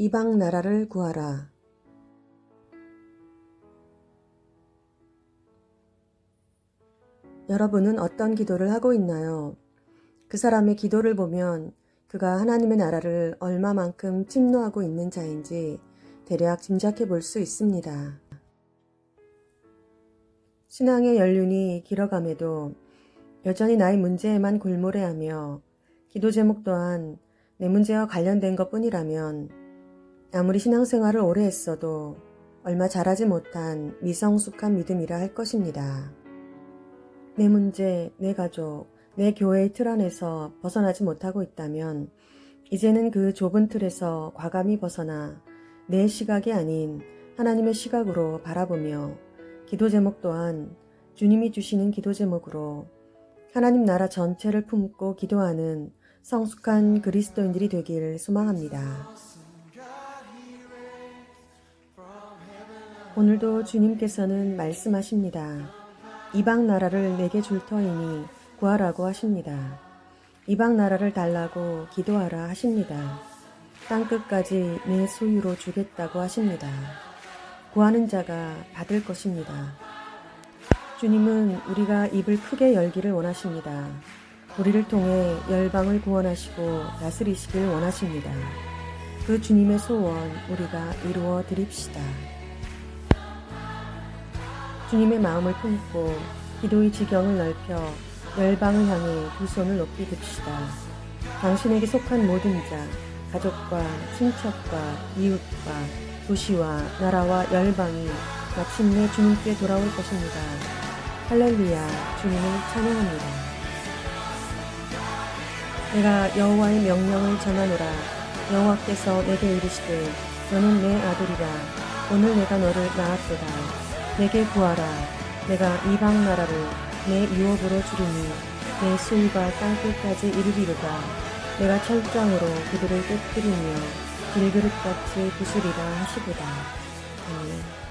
이방 나라를 구하라. 여러분은 어떤 기도를 하고 있나요? 그 사람의 기도를 보면 그가 하나님의 나라를 얼마만큼 침노하고 있는 자인지 대략 짐작해 볼 수 있습니다. 신앙의 연륜이 길어감에도 여전히 나의 문제에만 골몰해하며 기도 제목 또한 내 문제와 관련된 것 뿐이라면 아무리 신앙생활을 오래 했어도 얼마 잘하지 못한 미성숙한 믿음이라 할 것입니다. 내 문제, 내 가족, 내 교회의 틀 안에서 벗어나지 못하고 있다면 이제는 그 좁은 틀에서 과감히 벗어나 내 시각이 아닌 하나님의 시각으로 바라보며 기도 제목 또한 주님이 주시는 기도 제목으로 하나님 나라 전체를 품고 기도하는 성숙한 그리스도인들이 되길 소망합니다. 오늘도 주님께서는 말씀하십니다. 이방 나라를 내게 줄 터이니 구하라고 하십니다. 이방 나라를 달라고 기도하라 하십니다. 땅 끝까지 내 소유로 주겠다고 하십니다. 구하는 자가 받을 것입니다. 주님은 우리가 입을 크게 열기를 원하십니다. 우리를 통해 열방을 구원하시고 다스리시길 원하십니다. 그 주님의 소원 우리가 이루어 드립시다. 주님의 마음을 품고 기도의 지경을 넓혀 열방을 향해 두 손을 높이 듭시다. 당신에게 속한 모든 자, 가족과 친척과 이웃과 도시와 나라와 열방이 마침내 주님께 돌아올 것입니다. 할렐루야, 주님을 찬양합니다. 내가 여호와의 명령을 전하노라. 여호와께서 내게 이르시되 너는 내 아들이라. 오늘 내가 너를 낳았도다. 내게 구하라. 내가 이방 나라를 내 유업으로 주리니 내 수유가 땅끝까지 이르리로다. 내가 철장으로 그들을 깨뜨리며 길그릇같이 부수리라 하시도다. 아멘.